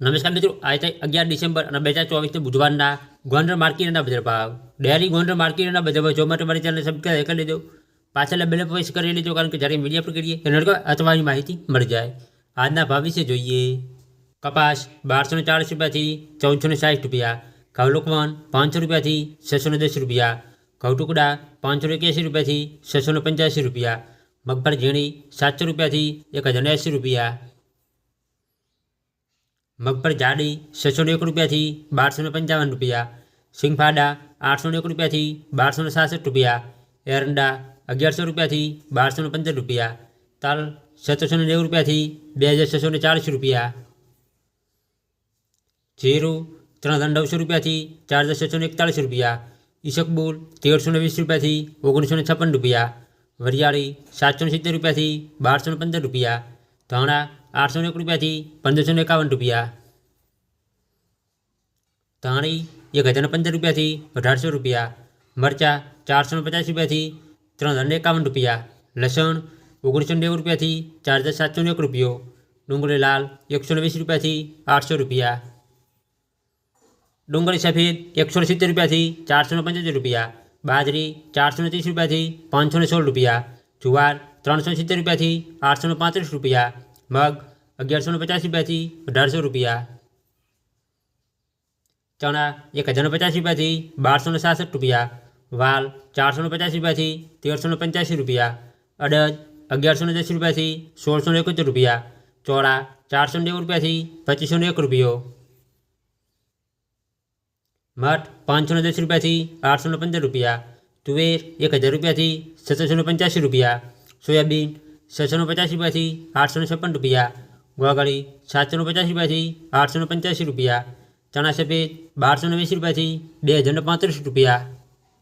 નમસ્કાર મિત્રો આજે અગિયાર ડિસેમ્બર અને બે હજાર ચોવીસના બુધવારના ગોંડલ માર્કેટના બજાર ભાવ ડેરી ગોંડલ માર્કેટના બજાર ભાવ જોવા માટે મારી ચેનલ સબસ્ક્રાઈબ કરી લેજો પાછળ બેલ પ્રેસ કરી લેજો કારણ કે જ્યારે મીડિયા પર કરીએ એના લોકો અથવાની માહિતી મળી જાય આજના ભાવ વિશે જોઈએ કપાસ બારસો ને ચાળીસ રૂપિયાથી ચૌદસો ને સાઠ રૂપિયા ઘઉં લોકવન પાંચસો રૂપિયાથી છસો ને દસ રૂપિયા ઘઉં ટુકડા પાંચસો ને એક્યાસી રૂપિયાથી છસો ને પંચ્યાસી રૂપિયા મગફળી ઝીણી સાતસો રૂપિયાથી એક હજાર ને એંસી રૂપિયા મગફળી જાડી છસો ને એક રૂપિયાથી બારસો ને પંચાવન રૂપિયા સિંગફાડા આઠસો ને એક રૂપિયાથી બારસો ને સાસઠ રૂપિયા એરંડા અગિયારસો રૂપિયાથી બારસો ને પંદર રૂપિયા તલ સત્તરસો ને નેવું રૂપિયાથી બે હજાર છસો ને ચાલીસ રૂપિયા જીરું ત્રણ હજાર નવસો રૂપિયાથી ચાર હજાર છસો ને એકતાળીસ રૂપિયા ઈસકબુલ તેરસો ને વીસ રૂપિયાથી ઓગણીસો ને છપ્પન રૂપિયા વરિયાળી સાતસો ને સિત્તેર રૂપિયાથી બારસો ને પંદર રૂપિયા ધાણા આઠસો ને એક રૂપિયાથી પંદરસો ને એકાવન રૂપિયા ધાણી એક હજાર ને પંદર રૂપિયાથી અઢારસો રૂપિયા મરચાં ચારસો ને પચાસ રૂપિયાથી ત્રણ હજાર ને એકાવન રૂપિયા લસણ ઓગણીસો નેવું રૂપિયાથી ચાર હજાર સાતસો ને એક રૂપિયો ડુંગળી લાલ એકસો ને વીસ રૂપિયાથી આઠસો રૂપિયા ડુંગળી સફેદ એકસો ને સિત્તેર રૂપિયાથી ચારસો ને પંચોતેર રૂપિયા બાજરી ચારસો ને ત્રીસ રૂપિયાથી પાંચસો ને સોળ રૂપિયા જુવાર ત્રણસો ને સિત્તેર રૂપિયાથી આઠસો ને પાંત્રીસ રૂપિયા મગ અગિયારસો ને પચાસ રૂપિયાથી અઢારસો રૂપિયા ચણા એક હજાર ને પચાસ રૂપિયાથી બારસો ને સાસઠ રૂપિયા વાલ ચારસો ને પચાસ રૂપિયાથી તેરસો ને પંચ્યાસી રૂપિયા અડદ અગિયારસો ને દસ રૂપિયાથી સોળસો ને એકોતેર રૂપિયા ચોળા ચારસો ને નેવું રૂપિયાથી પચીસો ને એક રૂપિયો મઠ પાંચસો ને દસ રૂપિયાથી આઠસો ને પંદર રૂપિયા તુવેર એક હજાર રૂપિયાથી સત્તરસો ને પંચ્યાસી રૂપિયા સોયાબીન છસો ને પચાસ રૂપિયાથી આઠસો ને છપ્પન રૂપિયા ગોગળી સાતસો પચાસ રૂપિયાથી આઠસો પંચ્યાસી રૂપિયા ચણા સફેદ બારસો નેવ્યાસી રૂપિયાથી બે હજાર પાંત્રીસ રૂપિયા